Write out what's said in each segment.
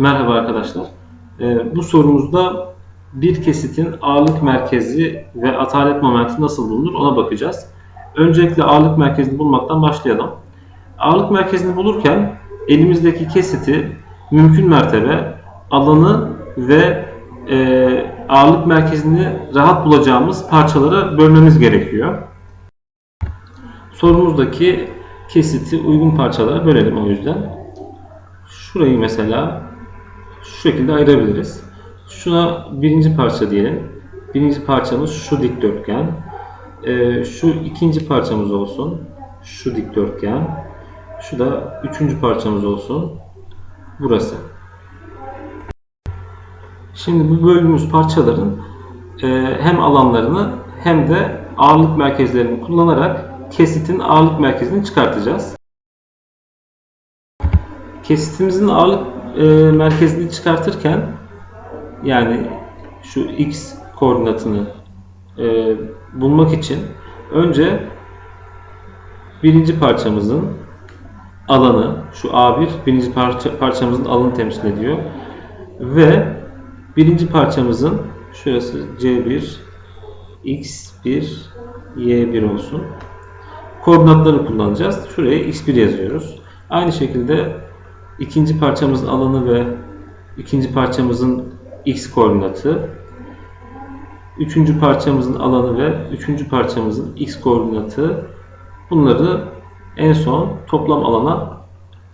Merhaba arkadaşlar. Ee, bu sorumuzda bir kesitin ağırlık merkezi ve atalet momenti nasıl bulunur ona bakacağız. Öncelikle ağırlık merkezini bulmaktan başlayalım. Ağırlık merkezini bulurken elimizdeki kesiti mümkün mertebe alanı ve e, ağırlık merkezini rahat bulacağımız parçalara bölmemiz gerekiyor. Sorumuzdaki kesiti uygun parçalara bölelim o yüzden. Şurayı mesela şu şekilde ayırabiliriz. Şuna birinci parça diyelim. Birinci parçamız şu dikdörtgen. Ee, şu ikinci parçamız olsun. Şu dikdörtgen. Şu da üçüncü parçamız olsun. Burası. Şimdi bu böldüğümüz parçaların e, hem alanlarını hem de ağırlık merkezlerini kullanarak kesitin ağırlık merkezini çıkartacağız. Kesitimizin ağırlık e, merkezini çıkartırken yani şu x koordinatını e, bulmak için önce birinci parçamızın alanı şu A1 birinci parça, parçamızın alanı temsil ediyor ve birinci parçamızın şurası C1 x1 y1 olsun koordinatları kullanacağız. Şuraya x1 yazıyoruz. Aynı şekilde ikinci parçamızın alanı ve ikinci parçamızın x koordinatı, üçüncü parçamızın alanı ve üçüncü parçamızın x koordinatı bunları en son toplam alana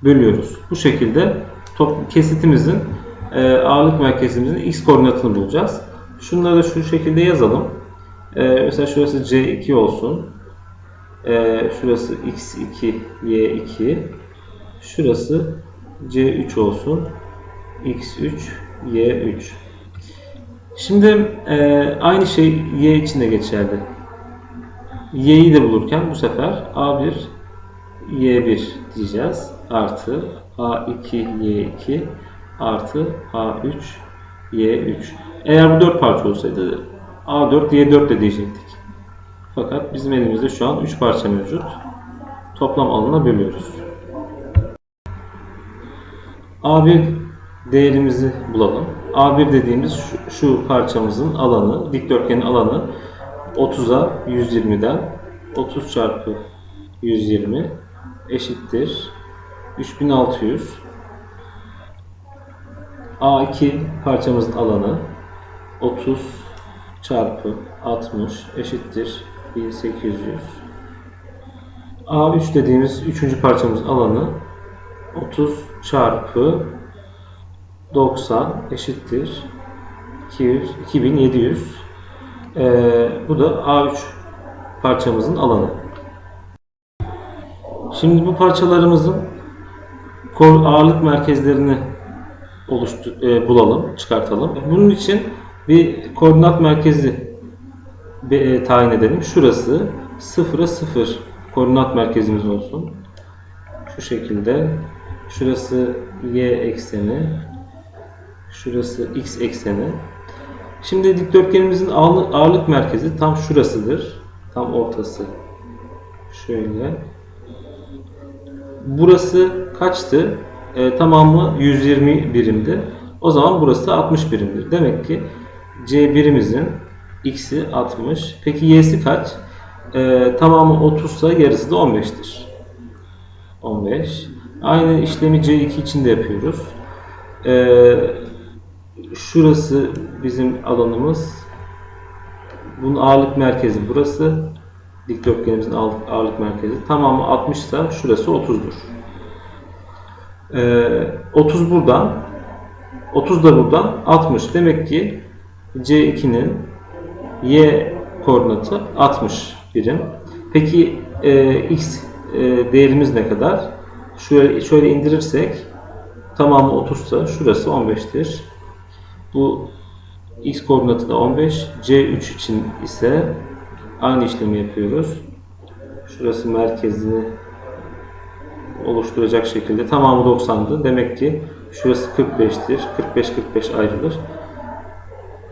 bölüyoruz. Bu şekilde kesitimizin e, ağırlık merkezimizin x koordinatını bulacağız. Şunları da şu şekilde yazalım. E, mesela şurası C2 olsun. E, şurası X2, Y2. Şurası C3 olsun. X3, Y3. Şimdi e, aynı şey Y için de geçerli. Y'yi de bulurken bu sefer A1, Y1 diyeceğiz. Artı A2, Y2 artı A3, Y3. Eğer bu 4 parça olsaydı A4, Y4 de diyecektik. Fakat bizim elimizde şu an 3 parça mevcut. Toplam alana bölüyoruz. A1 değerimizi bulalım. A1 dediğimiz şu, şu parçamızın alanı, dikdörtgenin alanı 30'a 120'den 30 çarpı 120 eşittir 3600 A2 parçamızın alanı 30 çarpı 60 eşittir 1800 A3 dediğimiz üçüncü parçamızın alanı 30 çarpı 90 eşittir 200, 2700 ee, bu da A3 parçamızın alanı. Şimdi bu parçalarımızın ağırlık merkezlerini oluştur e, bulalım, çıkartalım. Bunun için bir koordinat merkezi e, tayin edelim. Şurası 0'a 0 koordinat merkezimiz olsun. Şu şekilde. Şurası y ekseni. Şurası x ekseni. Şimdi dikdörtgenimizin ağırlık merkezi tam şurasıdır. Tam ortası. Şöyle. Burası kaçtı? E, tamamı 120 birimdi. O zaman burası 60 birimdir. Demek ki C1'imizin x'i 60. Peki y'si kaç? E, tamamı 30 ise yarısı da 15'tir. 15. Aynı işlemi C2 için de yapıyoruz. Ee, şurası bizim alanımız. Bunun ağırlık merkezi burası. Dikdörtgenimizin ağırlık merkezi. Tamamı 60 ise şurası 30'dur. Ee, 30 buradan 30 da buradan 60. Demek ki C2'nin Y koordinatı 60 birim. Peki e, X e, değerimiz ne kadar? Şöyle, şöyle indirirsek tamamı 30 ise şurası 15'tir. Bu x koordinatı da 15. C3 için ise aynı işlemi yapıyoruz. Şurası merkezini oluşturacak şekilde tamamı 90'dı. Demek ki şurası 45'tir. 45-45 ayrılır.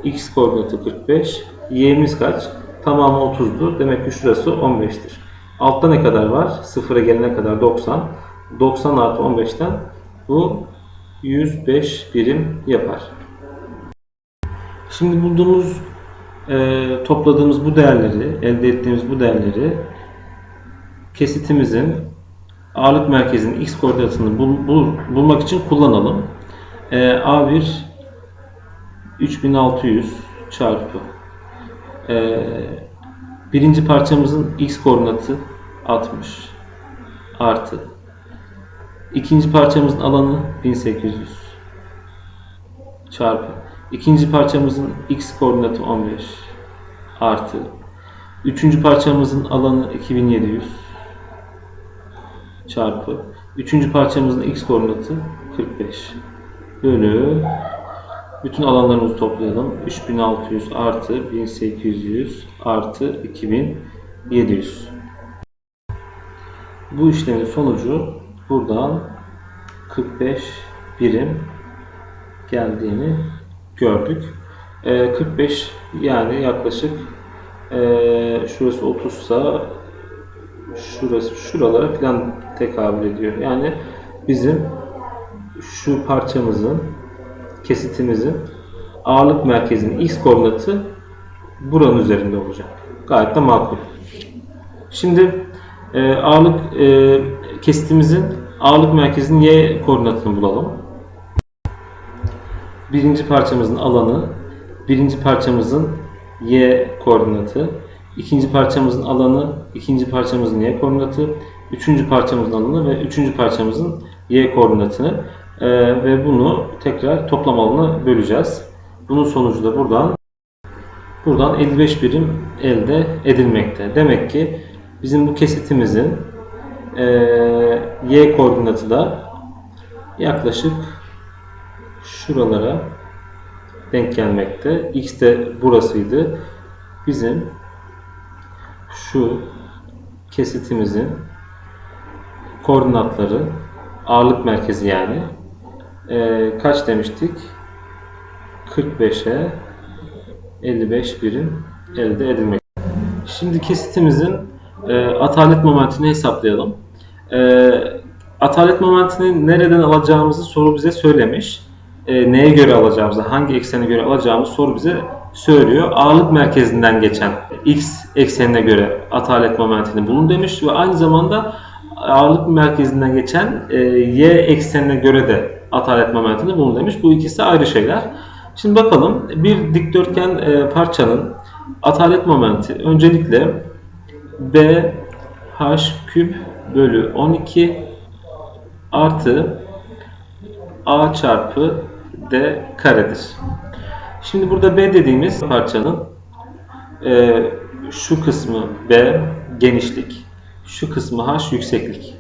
X koordinatı 45. Y'miz kaç? Tamamı 30'du. Demek ki şurası 15'tir. Altta ne kadar var? Sıfıra gelene kadar 90. 90 artı 15'ten bu 105 birim yapar. Şimdi bulduğumuz, e, topladığımız bu değerleri, elde ettiğimiz bu değerleri kesitimizin ağırlık merkezinin x koordinatını bul- bul- bulmak için kullanalım. E, A1 3600 çarpı e, birinci parçamızın x koordinatı 60 artı ikinci parçamızın alanı 1800 çarpı. İkinci parçamızın x koordinatı 15 artı. Üçüncü parçamızın alanı 2700 çarpı. Üçüncü parçamızın x koordinatı 45 bölü bütün alanlarımızı toplayalım. 3600 artı 1800 artı 2700 bu işlemin sonucu buradan 45 birim geldiğini gördük. Ee, 45 yani yaklaşık ee, şurası 30 sa şurası şuralara falan tekabül ediyor. Yani bizim şu parçamızın kesitimizin ağırlık merkezinin x koordinatı buranın üzerinde olacak. Gayet de makul. Şimdi e, ağırlık kesitimizin ağırlık merkezinin y koordinatını bulalım. Birinci parçamızın alanı, birinci parçamızın y koordinatı, ikinci parçamızın alanı, ikinci parçamızın y koordinatı, üçüncü parçamızın alanı ve üçüncü parçamızın y koordinatını e, ve bunu tekrar toplam alanına böleceğiz. Bunun sonucu da buradan buradan 55 birim elde edilmekte. Demek ki bizim bu kesitimizin y koordinatı da yaklaşık şuralara denk gelmekte. X de burasıydı. Bizim şu kesitimizin koordinatları ağırlık merkezi yani e, kaç demiştik? 45'e 55 birim elde edilmek. Şimdi kesitimizin e, atalet momentini hesaplayalım. E, atalet momentini nereden alacağımızı soru bize söylemiş. E, neye göre alacağımızı, hangi eksene göre alacağımızı soru bize söylüyor. Ağırlık merkezinden geçen x eksenine göre atalet momentini bulun demiş ve aynı zamanda ağırlık merkezinden geçen e, y eksenine göre de atalet momentini bulun demiş. Bu ikisi ayrı şeyler. Şimdi bakalım bir dikdörtgen e, parçanın atalet momenti öncelikle b h küp bölü 12 artı a çarpı d karedir. Şimdi burada b dediğimiz parçanın e, şu kısmı b genişlik, şu kısmı h yükseklik.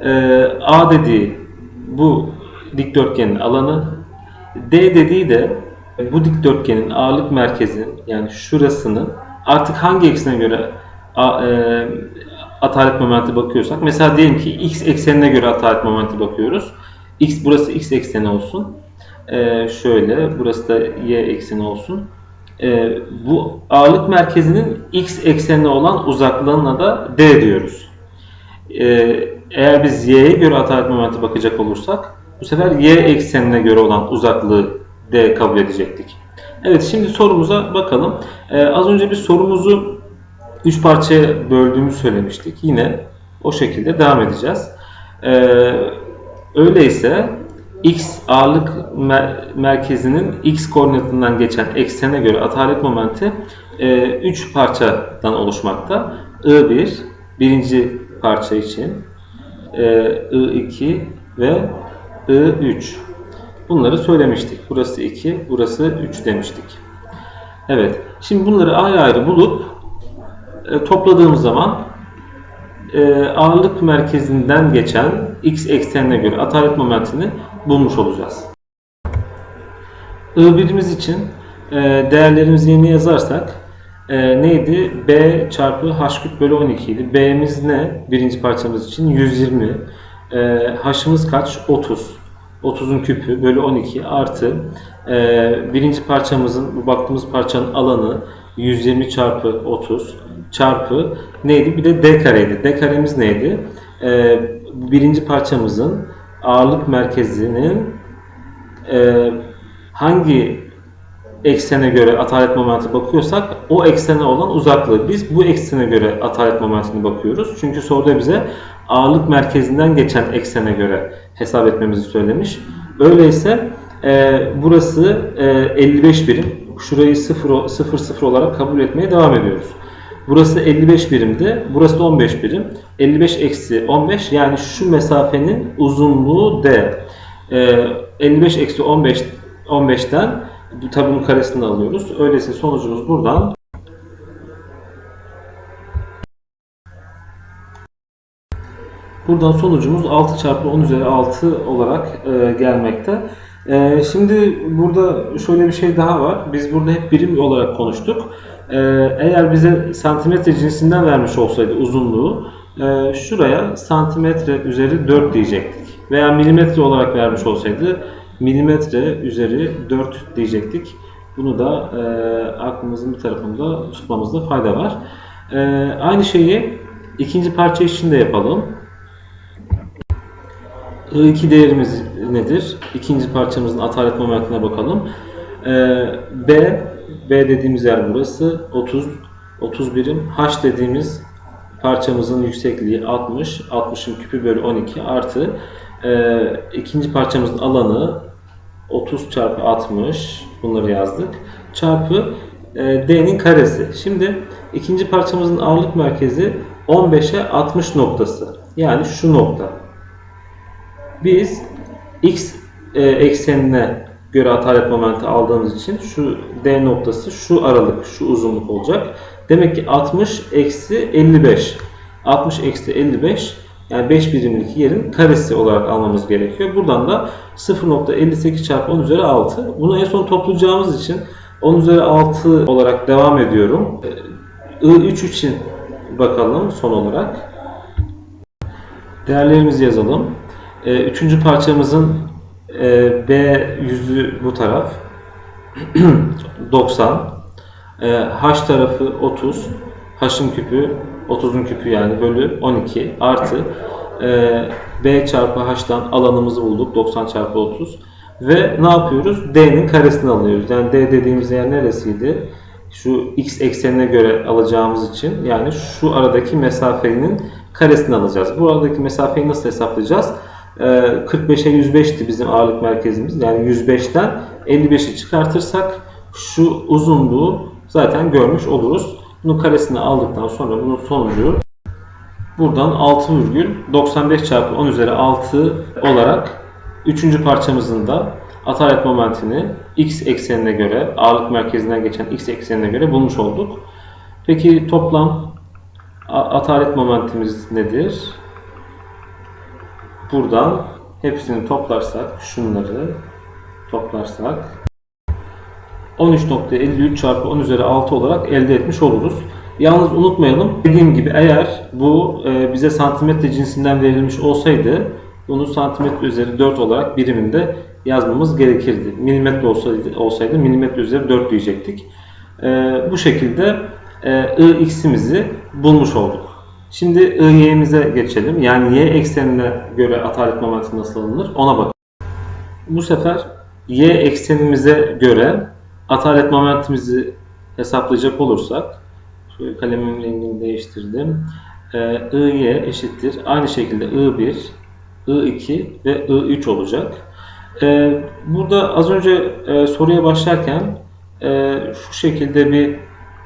E, a dediği bu dikdörtgenin alanı, d dediği de bu dikdörtgenin ağırlık merkezi yani şurasının artık hangi eksene göre a, e, atalet momenti bakıyorsak mesela diyelim ki x eksenine göre atalet momenti bakıyoruz. x burası x ekseni olsun. E, şöyle burası da y ekseni olsun. E, bu ağırlık merkezinin x eksenine olan uzaklığına da d diyoruz. E, eğer biz y'ye göre atalet momenti bakacak olursak bu sefer y eksenine göre olan uzaklığı d kabul edecektik. Evet şimdi sorumuza bakalım. Ee, az önce bir sorumuzu 3 parçaya böldüğümü söylemiştik. Yine o şekilde devam edeceğiz. Ee, öyleyse x ağırlık mer merkezinin x koordinatından geçen eksene göre atalet momenti 3 e, parçadan oluşmakta. I1 birinci parça için, e, I2 ve I3. Bunları söylemiştik. Burası 2, burası 3 demiştik. Evet. Şimdi bunları ayrı ayrı bulup e, topladığımız zaman e, ağırlık merkezinden geçen x eksenine göre atalet momentini bulmuş olacağız. I1'imiz için e, değerlerimizi yeni yazarsak e, neydi? B çarpı h küp bölü 12 idi. B'miz ne? Birinci parçamız için 120. E, h'ımız kaç? 30. 30'un küpü bölü 12 artı e, birinci parçamızın bu baktığımız parçanın alanı 120 çarpı 30 çarpı neydi? Bir de d kareydi. D karemiz neydi? E, birinci parçamızın ağırlık merkezinin e, hangi eksene göre atalet momenti bakıyorsak o eksene olan uzaklığı. Biz bu eksene göre atalet momentine bakıyoruz. Çünkü soruda bize ağırlık merkezinden geçen eksene göre hesap etmemizi söylemiş. Öyleyse e, burası e, 55 birim. Şurayı 0, 0 0 olarak kabul etmeye devam ediyoruz. Burası 55 birimdi. Burası da 15 birim. 55 eksi 15 yani şu mesafenin uzunluğu D. Ee, 55 eksi 15 15'ten bu tabi bunun karesini alıyoruz. Öyleyse sonucumuz buradan Buradan sonucumuz 6 çarpı 10 üzeri 6 olarak e, gelmekte. E, şimdi burada şöyle bir şey daha var. Biz burada hep birim olarak konuştuk. E, eğer bize santimetre cinsinden vermiş olsaydı uzunluğu e, şuraya santimetre üzeri 4 diyecektik. Veya milimetre olarak vermiş olsaydı milimetre üzeri 4 diyecektik. Bunu da e, aklımızın bir tarafında tutmamızda fayda var. E, aynı şeyi ikinci parça için de yapalım. I2 değerimiz nedir? İkinci parçamızın atalet momentine bakalım. Ee, B, B dediğimiz yer burası. 30, 30 birim. H dediğimiz parçamızın yüksekliği 60. 60'ın küpü bölü 12 artı e, ikinci parçamızın alanı 30 çarpı 60 bunları yazdık. Çarpı e, D'nin karesi. Şimdi ikinci parçamızın ağırlık merkezi 15'e 60 noktası. Yani şu nokta. Biz x e, eksenine göre atalet momenti aldığımız için şu D noktası şu aralık, şu uzunluk olacak. Demek ki 60 eksi 55. 60 eksi 55 yani 5 birimlik yerin karesi olarak almamız gerekiyor. Buradan da 0.58 çarpı 10 üzeri 6. Bunu en son toplayacağımız için 10 üzeri 6 olarak devam ediyorum. E, I3 için bakalım son olarak. Değerlerimizi yazalım. E, üçüncü parçamızın e, B yüzü bu taraf 90 e, H tarafı 30 H'ın küpü 30'un küpü yani bölü 12 artı e, B çarpı H'tan alanımızı bulduk 90 çarpı 30 ve ne yapıyoruz? D'nin karesini alıyoruz. Yani D dediğimiz yer neresiydi? Şu x eksenine göre alacağımız için yani şu aradaki mesafenin karesini alacağız. Bu aradaki mesafeyi nasıl hesaplayacağız? 45'e 105'ti bizim ağırlık merkezimiz. Yani 105'ten 55'i çıkartırsak şu uzunluğu zaten görmüş oluruz. Bunun karesini aldıktan sonra bunun sonucu buradan 6,95 çarpı 10 üzeri 6 olarak 3. parçamızın da atalet momentini x eksenine göre ağırlık merkezinden geçen x eksenine göre bulmuş olduk. Peki toplam atalet momentimiz nedir? Buradan hepsini toplarsak, şunları toplarsak 13.53 çarpı 10 üzeri 6 olarak elde etmiş oluruz. Yalnız unutmayalım, dediğim gibi eğer bu e, bize santimetre cinsinden verilmiş olsaydı bunu santimetre üzeri 4 olarak biriminde yazmamız gerekirdi. Milimetre olsaydı, olsaydı milimetre üzeri 4 diyecektik. E, bu şekilde e, I x'imizi bulmuş olduk. Şimdi y'mize geçelim. Yani y eksenine göre atalet momenti nasıl alınır ona bakalım. Bu sefer y eksenimize göre atalet momentimizi hesaplayacak olursak şöyle kalemimin rengini değiştirdim. Ee, I y eşittir. Aynı şekilde I1, I2 ve I3 olacak. Ee, burada az önce e, soruya başlarken e, şu şekilde bir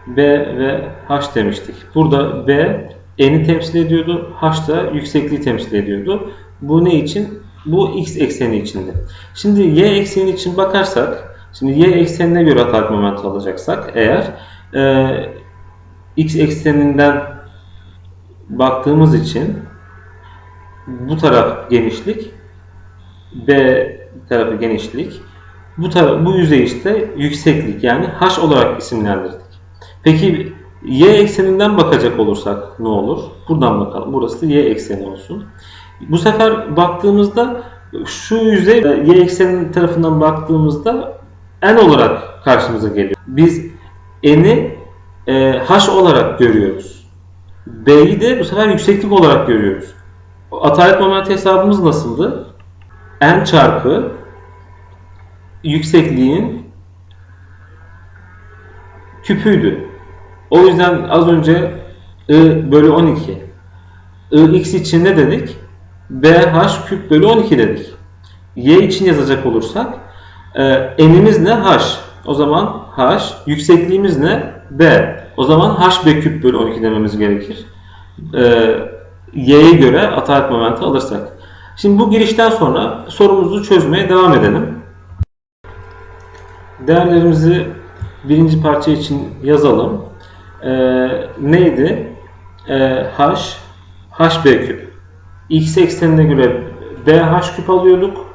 B ve H demiştik. Burada B n'i temsil ediyordu. H da yüksekliği temsil ediyordu. Bu ne için? Bu x ekseni içinde. Şimdi y ekseni için bakarsak, şimdi y eksenine göre atak momenti alacaksak eğer e, x ekseninden baktığımız için bu taraf genişlik, b tarafı genişlik, bu taraf, bu yüzey işte yükseklik yani h olarak isimlendirdik. Peki y ekseninden bakacak olursak ne olur? Buradan bakalım. Burası da y ekseni olsun. Bu sefer baktığımızda şu yüzey y ekseni tarafından baktığımızda n olarak karşımıza geliyor. Biz n'i e, h olarak görüyoruz. B'yi de bu sefer yükseklik olarak görüyoruz. Atalet momenti hesabımız nasıldı? n çarpı yüksekliğin küpüydü. O yüzden az önce I bölü 12. Ix için ne dedik? BH küp bölü 12 dedik. Y için yazacak olursak e, n'imiz ne? H. O zaman H. Yüksekliğimiz ne? B. O zaman HB küp bölü 12 dememiz gerekir. E, Y'ye göre atalet momenti alırsak. Şimdi bu girişten sonra sorumuzu çözmeye devam edelim. Değerlerimizi birinci parça için yazalım. E, neydi? E, H, HB küp. X eksenine göre BH küp alıyorduk.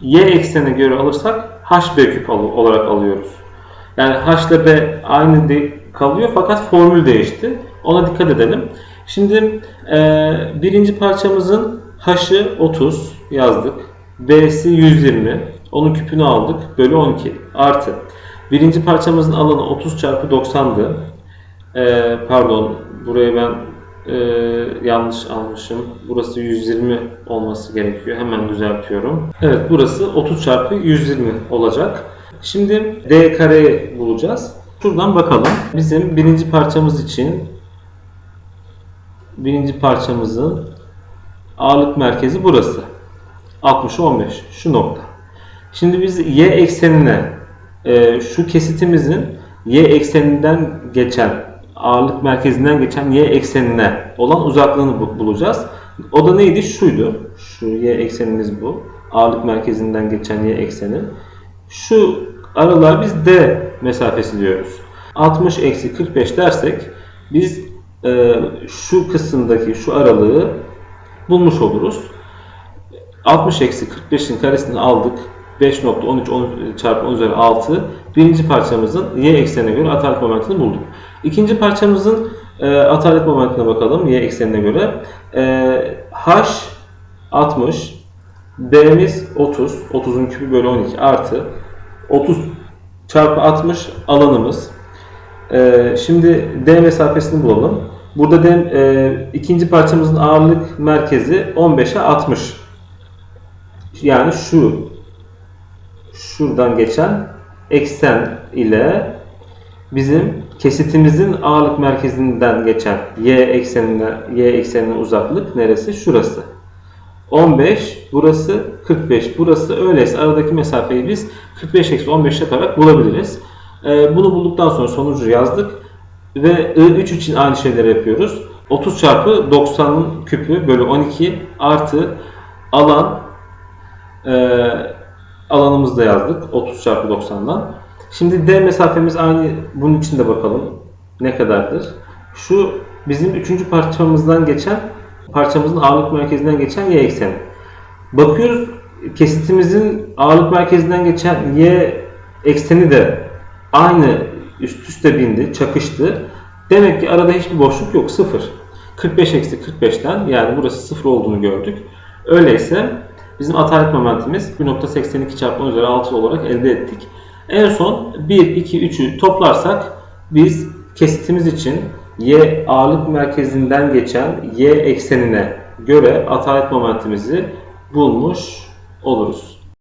Y eksenine göre alırsak HB küp al- olarak alıyoruz. Yani H ile B aynı kalıyor fakat formül değişti. Ona dikkat edelim. Şimdi e, birinci parçamızın H'ı 30 yazdık. B'si 120. Onun küpünü aldık. Bölü 12 artı. Birinci parçamızın alanı 30 çarpı 90'dı. E, pardon buraya ben e, yanlış almışım. Burası 120 olması gerekiyor. Hemen düzeltiyorum. Evet burası 30 çarpı 120 olacak. Şimdi D kareyi bulacağız. Şuradan bakalım. Bizim birinci parçamız için birinci parçamızın ağırlık merkezi burası. 60 15 şu nokta. Şimdi biz y eksenine e, şu kesitimizin y ekseninden geçen ağırlık merkezinden geçen y eksenine olan uzaklığını bu- bulacağız. O da neydi? Şuydu. Şu y eksenimiz bu. Ağırlık merkezinden geçen y ekseni. Şu aralığa biz d mesafesi diyoruz. 60 eksi 45 dersek biz e, şu kısımdaki şu aralığı bulmuş oluruz. 60 eksi 45'in karesini aldık. 5.13 10 çarpı 10 üzeri 6. Birinci parçamızın y eksenine göre atalet momentini bulduk. İkinci parçamızın e, atalet momentine bakalım y eksenine göre. E, h 60, b'miz 30, 30'un küpü bölü 12 artı 30 çarpı 60 alanımız. E, şimdi d mesafesini bulalım. Burada d, e, ikinci parçamızın ağırlık merkezi 15'e 60. Yani şu şuradan geçen eksen ile bizim kesitimizin ağırlık merkezinden geçen y eksenine y eksenine uzaklık neresi? Şurası. 15 burası 45 burası öyleyse aradaki mesafeyi biz 45 eksi 15 yaparak bulabiliriz. Ee, bunu bulduktan sonra sonucu yazdık ve I3 için aynı şeyleri yapıyoruz. 30 çarpı 90'ın küpü bölü 12 artı alan e, alanımızı da yazdık 30 çarpı 90'dan. Şimdi D mesafemiz aynı bunun için de bakalım ne kadardır. Şu bizim üçüncü parçamızdan geçen parçamızın ağırlık merkezinden geçen y ekseni. Bakıyoruz kesitimizin ağırlık merkezinden geçen y ekseni de aynı üst üste bindi, çakıştı. Demek ki arada hiçbir boşluk yok, sıfır. 45 eksi 45'ten yani burası sıfır olduğunu gördük. Öyleyse bizim atalet momentimiz 1.82 çarpı 10 üzeri 6 olarak elde ettik. En son 1, 2, 3'ü toplarsak biz kesitimiz için y ağırlık merkezinden geçen y eksenine göre atalet momentimizi bulmuş oluruz.